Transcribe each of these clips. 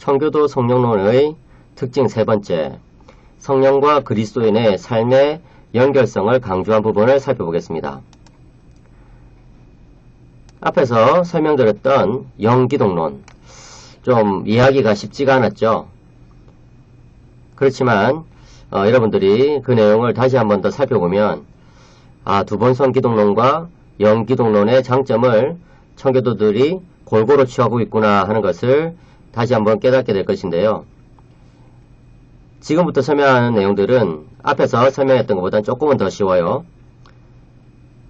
청교도 성령론의 특징 세 번째, 성령과 그리스도인의 삶의 연결성을 강조한 부분을 살펴보겠습니다. 앞에서 설명드렸던 영기독론, 좀 이해하기가 쉽지가 않았죠. 그렇지만 어, 여러분들이 그 내용을 다시 한번 더 살펴보면 아, 두번선 기독론과 영기독론의 장점을 청교도들이 골고루 취하고 있구나 하는 것을 다시 한번 깨닫게 될 것인데요. 지금부터 설명하는 내용들은 앞에서 설명했던 것보다 조금은 더 쉬워요.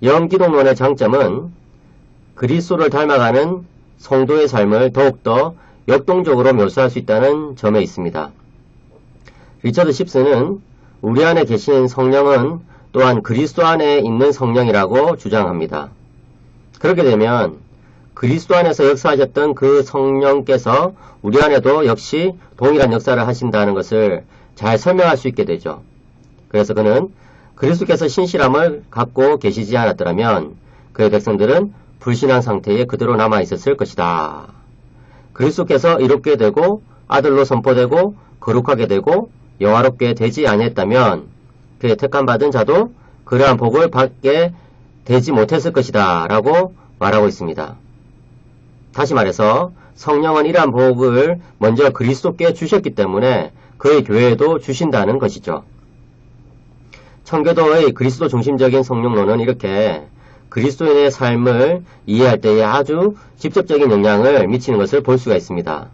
영기독론의 장점은 그리스도를 닮아가는 성도의 삶을 더욱더 역동적으로 묘사할 수 있다는 점에 있습니다. 리처드 십스는 우리 안에 계신 성령은 또한 그리스도 안에 있는 성령이라고 주장합니다. 그렇게 되면 그리스도 안에서 역사하셨던 그 성령께서 우리 안에도 역시 동일한 역사를 하신다는 것을 잘 설명할 수 있게 되죠. 그래서 그는 그리스도께서 신실함을 갖고 계시지 않았더라면 그의 백성들은 불신한 상태에 그대로 남아 있었을 것이다. 그리스도께서 이롭게 되고 아들로 선포되고 거룩하게 되고 영화롭게 되지 아니했다면 그의 택함 받은 자도 그러한 복을 받게 되지 못했을 것이다 라고 말하고 있습니다. 다시 말해서 성령은 이러한 복을 먼저 그리스도께 주셨기 때문에 그의 교회에도 주신다는 것이죠. 청교도의 그리스도 중심적인 성령론은 이렇게 그리스도인의 삶을 이해할 때에 아주 직접적인 영향을 미치는 것을 볼 수가 있습니다.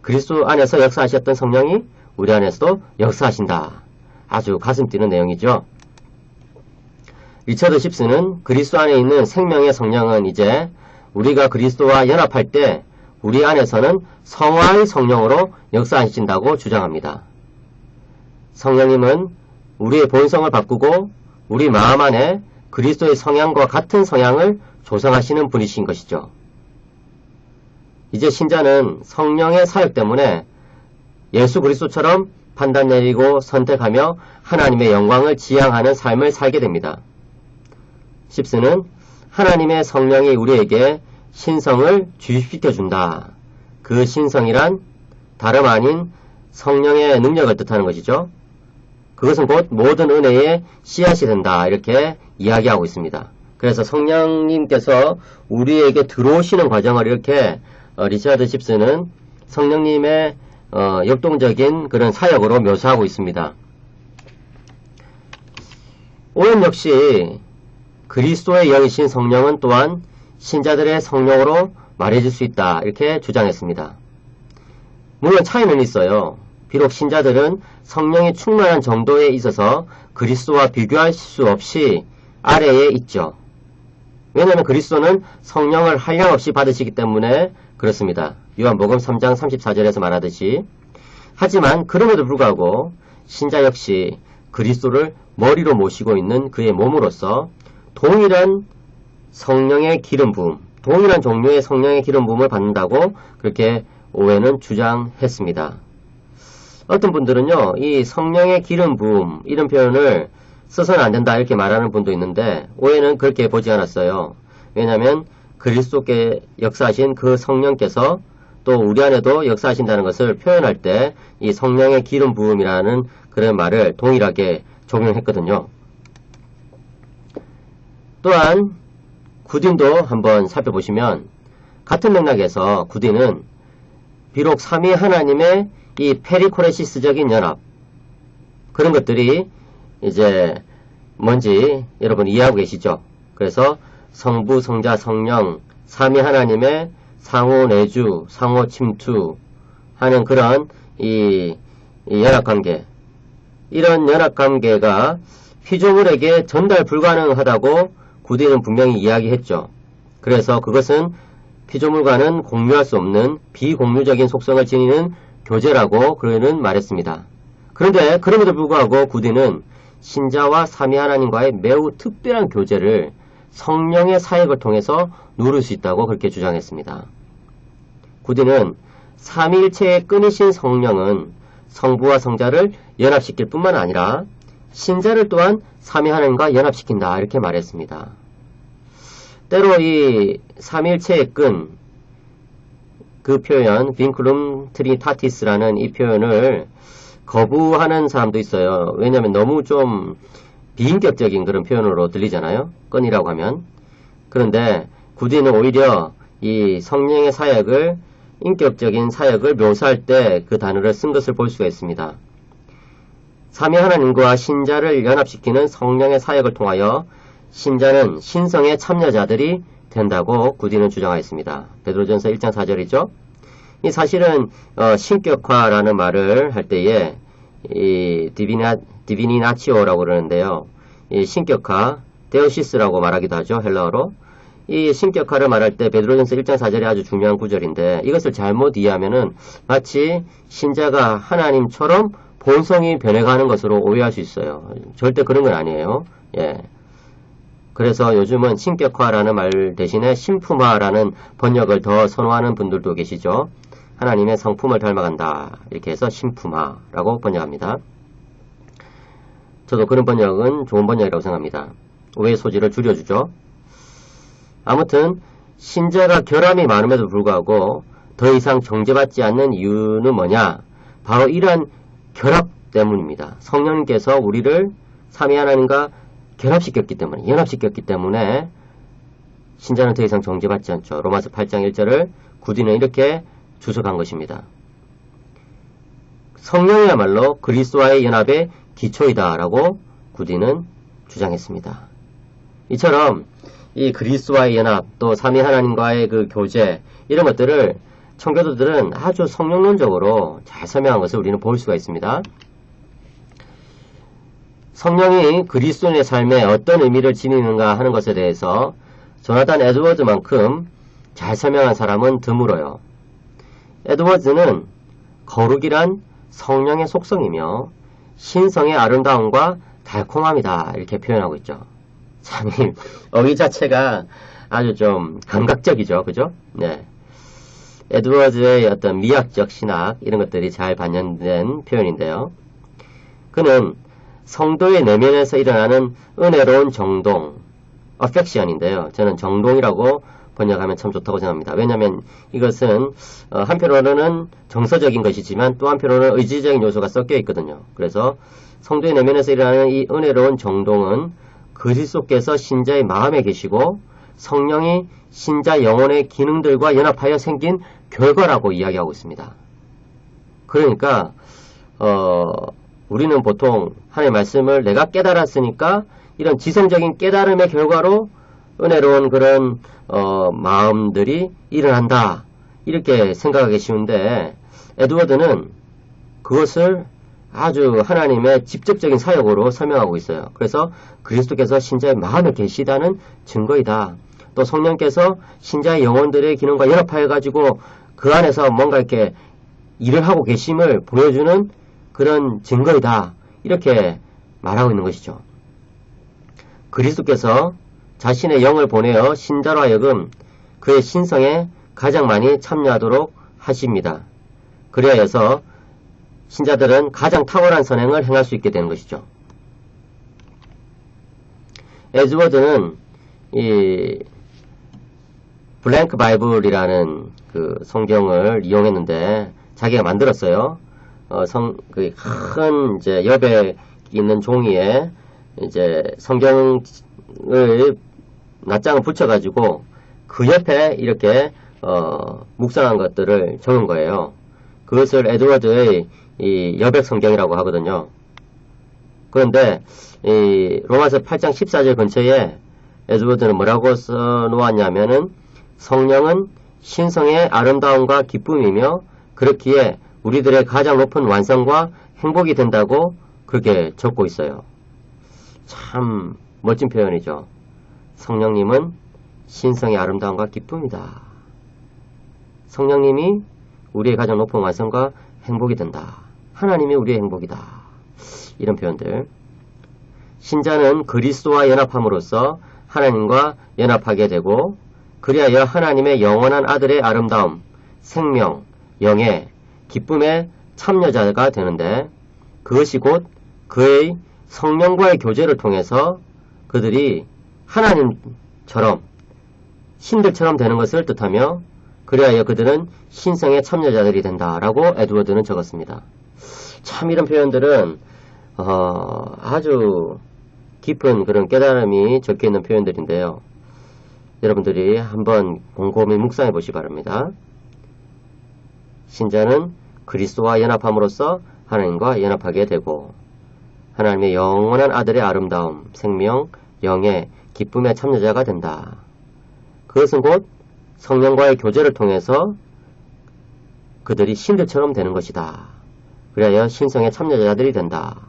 그리스도 안에서 역사하셨던 성령이 우리 안에서도 역사하신다. 아주 가슴 뛰는 내용이죠. 리처드 십스는 그리스도 안에 있는 생명의 성령은 이제 우리가 그리스도와 연합할 때 우리 안에서는 성화의 성령으로 역사하신다고 주장합니다. 성령님은 우리의 본성을 바꾸고 우리 마음 안에 그리스도의 성향과 같은 성향을 조성하시는 분이신 것이죠. 이제 신자는 성령의 사역 때문에 예수 그리스도처럼 판단 내리고 선택하며 하나님의 영광을 지향하는 삶을 살게 됩니다. 10스는 하나님의 성령이 우리에게 신성을 주입시켜 준다. 그 신성이란 다름 아닌 성령의 능력을 뜻하는 것이죠. 그것은 곧 모든 은혜의 씨앗이 된다. 이렇게 이야기하고 있습니다. 그래서 성령님께서 우리에게 들어오시는 과정을 이렇게 어, 리차드 십스는 성령님의 어, 역동적인 그런 사역으로 묘사하고 있습니다. 오웬 역시 그리스도의 영이신 성령은 또한 신자들의 성령으로 말해줄 수 있다 이렇게 주장했습니다. 물론 차이는 있어요. 비록 신자들은 성령이 충만한 정도에 있어서 그리스도와 비교할 수 없이 아래에 있죠. 왜냐하면 그리스도는 성령을 한량 없이 받으시기 때문에 그렇습니다. 요한복음 3장 34절에서 말하듯이 하지만 그럼에도 불구하고 신자 역시 그리스도를 머리로 모시고 있는 그의 몸으로서 동일한 성령의 기름 부음, 동일한 종류의 성령의 기름 부음을 받는다고 그렇게 오해는 주장했습니다. 어떤 분들은요, 이 성령의 기름 부음 이런 표현을 써서는 안 된다 이렇게 말하는 분도 있는데 오해는 그렇게 보지 않았어요. 왜냐하면 그리스도께 역사하신 그 성령께서 또 우리 안에도 역사하신다는 것을 표현할 때 이 성령의 기름 부음이라는 그런 말을 동일하게 적용했거든요. 또한 구딘도 한번 살펴보시면 같은 맥락에서 구딘은 비록 삼위 하나님의 이 페리코레시스적인 연합 그런 것들이 이제 뭔지 여러분 이해하고 계시죠? 그래서 성부, 성자, 성령, 삼위 하나님의 상호 내주, 상호 침투 하는 그런 이, 이 연합관계. 이런 연합관계가 피조물에게 전달 불가능하다고 구디는 분명히 이야기했죠. 그래서 그것은 피조물과는 공유할 수 없는 비공유적인 속성을 지니는 교제라고 그는 말했습니다. 그런데 그럼에도 불구하고 구디는 신자와 삼위 하나님과의 매우 특별한 교제를 성령의 사역을 통해서 누릴 수 있다고 그렇게 주장했습니다. 구디는 삼위일체의 끊이신 성령은 성부와 성자를 연합시킬 뿐만 아니라 신자를 또한 삼위 하나님과 연합시킨다 이렇게 말했습니다. 때로 이 삼일체의 끈 그 표현 빈클룸 트리타티스라는 이 표현을 거부하는 사람도 있어요. 왜냐하면 너무 좀 비인격적인 그런 표현으로 들리잖아요. 끈이라고 하면. 그런데 구디는 오히려 이 성령의 사역을 인격적인 사역을 묘사할 때 그 단어를 쓴 것을 볼 수가 있습니다. 삼위 하나님과 신자를 연합시키는 성령의 사역을 통하여 신자는 신성의 참여자들이 된다고 구디는 주장하였습니다. 베드로전서 1장 4절이죠. 이 사실은 어, 신격화라는 말을 할 때에 이 디비나 디비니나치오라고 그러는데요. 이 신격화 데오시스라고 말하기도 하죠. 헬라어로. 이 신격화를 말할 때 베드로전서 1장 4절이 아주 중요한 구절인데 이것을 잘못 이해하면은 마치 신자가 하나님처럼 본성이 변해가는 것으로 오해할 수 있어요. 절대 그런 건 아니에요. 예. 그래서 요즘은 신격화라는 말 대신에 신품화라는 번역을 더 선호하는 분들도 계시죠. 하나님의 성품을 닮아간다. 이렇게 해서 신품화라고 번역합니다. 저도 그런 번역은 좋은 번역이라고 생각합니다. 오해 소지를 줄여주죠. 아무튼 신자가 결함이 많음에도 불구하고 더 이상 정죄받지 않는 이유는 뭐냐? 바로 이러한 결합 때문입니다. 성령님께서 우리를 삼위 하나님과 결합시켰기 때문에, 연합시켰기 때문에 신자는 더 이상 정죄받지 않죠. 로마서 8장 1절을 구디는 이렇게 주석한 것입니다. 성령이야말로 그리스도와의 연합의 기초이다라고 구디는 주장했습니다. 이처럼 이 그리스도와의 연합 또 삼위 하나님과의 그 교제 이런 것들을 청교도들은 아주 성령론적으로 잘 설명한 것을 우리는 볼 수가 있습니다. 성령이 그리스도인의 삶에 어떤 의미를 지니는가 하는 것에 대해서 조나단 에드워드만큼 잘 설명한 사람은 드물어요. 에드워즈는 거룩이란 성령의 속성이며 신성의 아름다움과 달콤함이다 이렇게 표현하고 있죠. 참, 어휘 자체가 아주 좀 감각적이죠. 그죠? 네. 에드워즈의 어떤 미학적 신학, 이런 것들이 잘 반영된 표현인데요. 그는 성도의 내면에서 일어나는 은혜로운 정동, affection인데요. 저는 정동이라고 번역하면 참 좋다고 생각합니다. 왜냐하면 이것은 어, 한편으로는 정서적인 것이지만 또 한편으로는 의지적인 요소가 섞여 있거든요. 그래서 성도의 내면에서 일어나는 이 은혜로운 정동은 그리스도께서 신자의 마음에 계시고 성령이 신자 영혼의 기능들과 연합하여 생긴 결과라고 이야기하고 있습니다. 그러니까 어, 우리는 보통 하나님의 말씀을 내가 깨달았으니까 이런 지성적인 깨달음의 결과로 은혜로운 그런 어, 마음들이 일어난다 이렇게 생각하기 쉬운데 에드워드는 그것을 아주 하나님의 직접적인 사역으로 설명하고 있어요. 그래서 그리스도께서 신자의 마음에 계시다는 증거이다. 또 성령께서 신자의 영혼들의 기능과 연합하여 가지고 그 안에서 뭔가 이렇게 일을 하고 계심을 보여주는 그런 증거이다. 이렇게 말하고 있는 것이죠. 그리스도께서 자신의 영을 보내어 신자로 하여금 그의 신성에 가장 많이 참여하도록 하십니다. 그리하여서 신자들은 가장 탁월한 선행을 행할 수 있게 되는 것이죠. 에즈워드는 이 블랭크 바이블이라는 그 성경을 이용했는데 자기가 만들었어요. 어, 성, 그 큰 이제 여백 있는 종이에 이제 성경을 낱장을 붙여가지고 그 옆에 이렇게 어, 묵상한 것들을 적은 거예요. 그것을 에드워드의 이 여백 성경이라고 하거든요. 그런데 이 로마서 8장 14절 근처에 에드워드는 뭐라고 써놓았냐면은 성령은 신성의 아름다움과 기쁨이며 그렇기에 우리들의 가장 높은 완성과 행복이 된다고 그렇게 적고 있어요. 참 멋진 표현이죠. 성령님은 신성의 아름다움과 기쁨이다. 성령님이 우리의 가장 높은 완성과 행복이 된다. 하나님이 우리의 행복이다. 이런 표현들. 신자는 그리스도와 연합함으로써 하나님과 연합하게 되고 그리하여 하나님의 영원한 아들의 아름다움, 생명, 영예, 기쁨의 참여자가 되는데 그것이 곧 그의 성령과의 교제를 통해서 그들이 하나님처럼 신들처럼 되는 것을 뜻하며 그리하여 그들은 신성의 참여자들이 된다라고 에드워드는 적었습니다. 참 이런 표현들은 어, 아주 깊은 그런 깨달음이 적혀 있는 표현들인데요. 여러분들이 한번 곰곰이 묵상해 보시 기 바랍니다. 신자는 그리스도와 연합함으로써 하나님과 연합하게 되고 하나님의 영원한 아들의 아름다움, 생명, 영의 기쁨의 참여자가 된다. 그것은 곧 성령과의 교제를 통해서 그들이 신들처럼 되는 것이다. 그래야 신성의 참여자들이 된다.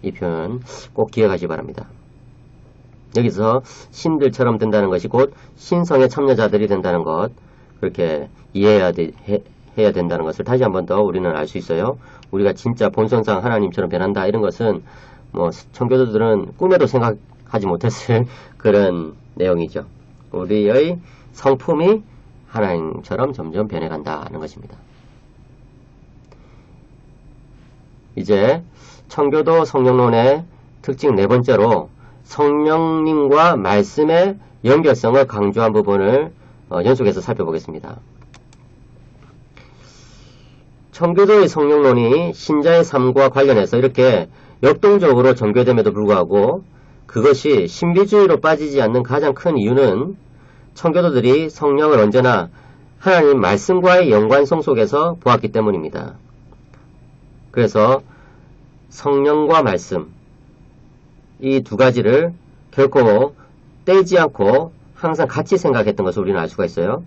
이 표현 꼭 기억하시 기 바랍니다. 여기서 신들처럼 된다는 것이 곧 신성의 참여자들이 된다는 것 그렇게 이해해야 되, 해, 해야 된다는 것을 다시 한 번 더 우리는 알 수 있어요. 우리가 진짜 본성상 하나님처럼 변한다 이런 것은 뭐 청교도들은 꿈에도 생각하지 못했을 그런 내용이죠. 우리의 성품이 하나님처럼 점점 변해간다는 것입니다. 이제 청교도 성령론의 특징 네 번째로 성령님과 말씀의 연결성을 강조한 부분을 어, 연속해서 살펴보겠습니다. 청교도의 성령론이 신자의 삶과 관련해서 이렇게 역동적으로 전개됨에도 불구하고 그것이 신비주의로 빠지지 않는 가장 큰 이유는 청교도들이 성령을 언제나 하나님 말씀과의 연관성 속에서 보았기 때문입니다. 그래서 성령과 말씀 이 두 가지를 결코 떼지 않고 항상 같이 생각했던 것을 우리는 알 수가 있어요.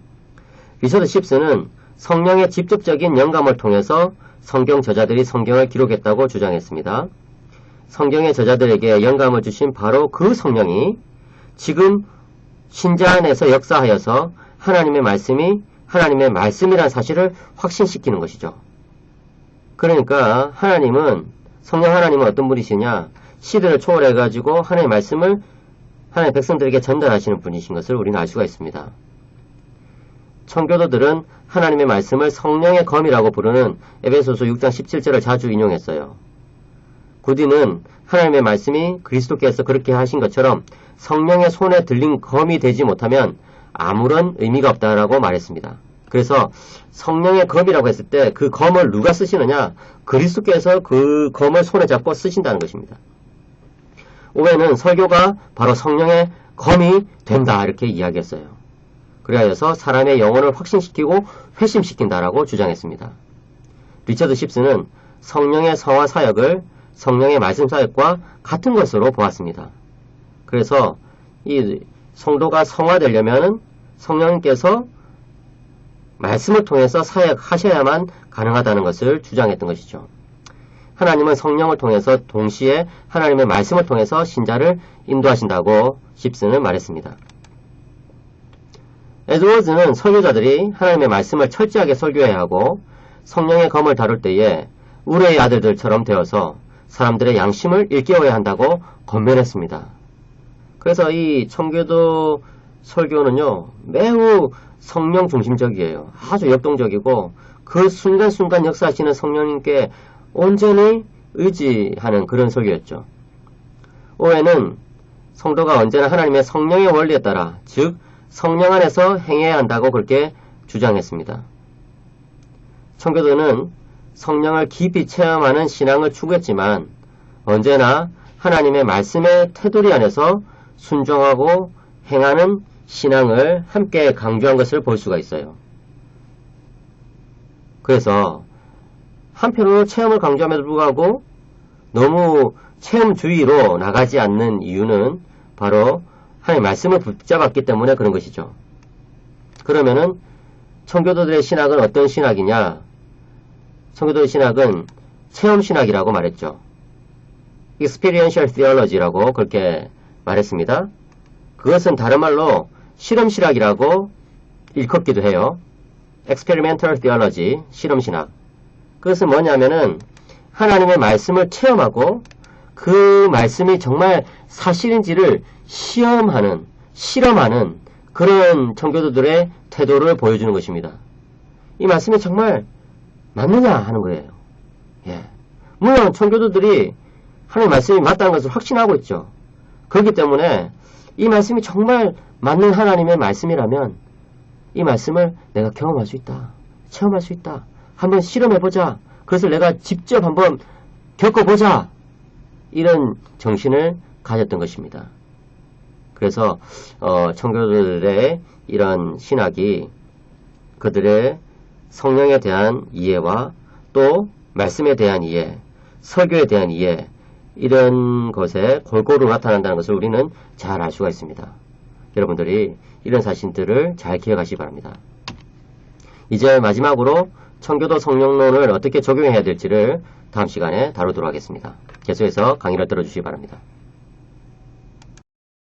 리처드 십스는 성령의 직접적인 영감을 통해서 성경 저자들이 성경을 기록했다고 주장했습니다. 성경의 저자들에게 영감을 주신 바로 그 성령이 지금 신자 안에서 역사하여서 하나님의 말씀이 하나님의 말씀이란 사실을 확신시키는 것이죠. 그러니까 하나님은 성령 하나님은 어떤 분이시냐 시대를 초월해가지고 하나님의 말씀을 하나님의 백성들에게 전달하시는 분이신 것을 우리는 알 수가 있습니다. 청교도들은 하나님의 말씀을 성령의 검이라고 부르는 에베소서 6장 17절을 자주 인용했어요. 구디는 하나님의 말씀이 그리스도께서 그렇게 하신 것처럼 성령의 손에 들린 검이 되지 못하면 아무런 의미가 없다라고 말했습니다. 그래서 성령의 검이라고 했을 때 그 검을 누가 쓰시느냐? 그리스도께서 그 검을 손에 잡고 쓰신다는 것입니다. 오해는 설교가 바로 성령의 검이 된다 이렇게 이야기했어요. 그리하여서 사람의 영혼을 확신시키고 회심시킨다라고 주장했습니다. 리처드 십스는 성령의 성화 사역을 성령의 말씀 사역과 같은 것으로 보았습니다. 그래서 이 성도가 성화되려면 성령님께서 말씀을 통해서 사역하셔야만 가능하다는 것을 주장했던 것이죠. 하나님은 성령을 통해서 동시에 하나님의 말씀을 통해서 신자를 인도하신다고 십스는 말했습니다. 에드워즈는 설교자들이 하나님의 말씀을 철저하게 설교해야 하고 성령의 검을 다룰 때에 우레의 아들들처럼 되어서 사람들의 양심을 일깨워야 한다고 건면했습니다. 그래서 이 청교도 설교는요 매우 성령 중심적이에요. 아주 역동적이고 그 순간순간 역사하시는 성령님께 온전히 의지하는 그런 설교였죠. 오해는 성도가 언제나 하나님의 성령의 원리에 따라 즉 성령 안에서 행해야 한다고 그렇게 주장했습니다. 청교도는 성령을 깊이 체험하는 신앙을 추구했지만 언제나 하나님의 말씀의 테두리 안에서 순종하고 행하는 신앙을 함께 강조한 것을 볼 수가 있어요. 그래서 한편으로 체험을 강조함에도 불구하고 너무 체험주의로 나가지 않는 이유는 바로 하나님 말씀을 붙잡았기 때문에 그런 것이죠. 그러면은 청교도들의 신학은 어떤 신학이냐? 청교도의 신학은 체험 신학이라고 말했죠. experiential theology라고 그렇게 말했습니다. 그것은 다른 말로 실험 신학이라고 일컫기도 해요. experimental theology, 실험 신학. 그것은 뭐냐면은 하나님의 말씀을 체험하고 그 말씀이 정말 사실인지를 시험하는, 실험하는 그런 청교도들의 태도를 보여주는 것입니다. 이 말씀이 정말 맞느냐 하는 거예요. 예. 물론 청교도들이 하나님 말씀이 맞다는 것을 확신하고 있죠. 그렇기 때문에 이 말씀이 정말 맞는 하나님의 말씀이라면 이 말씀을 내가 경험할 수 있다. 체험할 수 있다. 한번 실험해보자. 그래서 내가 직접 한번 겪어보자. 이런 정신을 가졌던 것입니다. 그래서 어, 청교도들의 이런 신학이 그들의 성령에 대한 이해와 또 말씀에 대한 이해, 설교에 대한 이해 이런 것에 골고루 나타난다는 것을 우리는 잘 알 수가 있습니다. 여러분들이 이런 사실들을 잘 기억하시기 바랍니다. 이제 마지막으로 청교도 성령론을 어떻게 적용해야 될지를 다음 시간에 다루도록 하겠습니다. 계속해서 강의를 들어주시기 바랍니다.